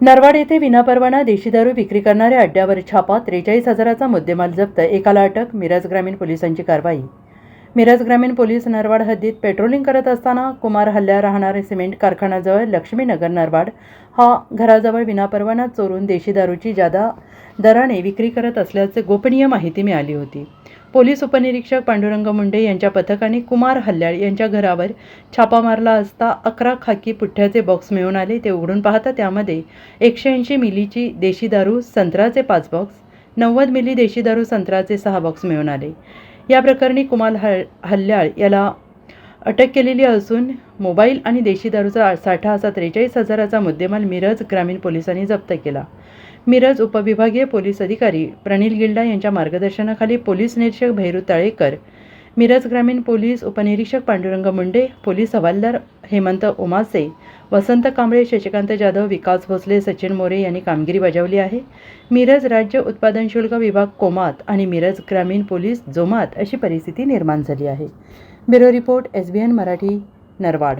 नरवाड येथे विनापरवाना देशी दारू विक्री करणाऱ्या अड्ड्यावर छापा त्रेचाळीस हजाराचा मुद्देमाल जप्त एकाला अटक मिरज ग्रामीण पोलिसांची कारवाई. मिरज ग्रामीण पोलीस नरवाड हद्दीत पेट्रोलिंग करत असताना कुमार हल्ल्या राहणारे सिमेंट कारखान्याजवळ लक्ष्मीनगर नरवाड. हा घराजवळ विनापरवाना चोरून देशी दारूची जादा दराने विक्री करत असल्याचे गोपनीय माहिती मिळाली होती. पोलीस उपनिरीक्षक पांडुरंग मुंडे यांच्या पथकाने कुमार हल्ल्याळ यांच्या घरावर छापा मारला असता अकरा खाकी पुठ्ठ्याचे बॉक्स मिळून आले. ते उघडून पाहता त्यामध्ये एकशे ऐंशी मिलीची देशी दारू संत्राचे पाच बॉक्स नव्वद मिली देशी दारू संत्राचे सहा बॉक्स मिळून आले. या प्रकरणी कुमार हल हल्ल्याळ याला अटक केलेली असून मोबाईल आणि देशी दारूचा साठा असा त्रेचाळीस हजाराचा मुद्देमाल मिरज ग्रामीण पोलिसांनी जप्त केला. मिरज उपविभागीय पोलीस अधिकारी प्रणील गिल्डा यांच्या मार्गदर्शनाखाली पोलीस निरीक्षक भैरू तळेकर मिरज ग्रामीण पोलीस उपनिरीक्षक पांडुरंग मुंडे पोलीस हवालदार हेमंत ओमासे वसंत कांबळे शशिकांत जाधव विकास भोसले सचिन मोरे यांनी कामगिरी बजावली आहे. मिरज राज्य उत्पादन शुल्क विभाग कोमात आणि मिरज ग्रामीण पोलीस जोमात अशी परिस्थिती निर्माण झाली आहे. Bureau report S B N Marathi Narwad.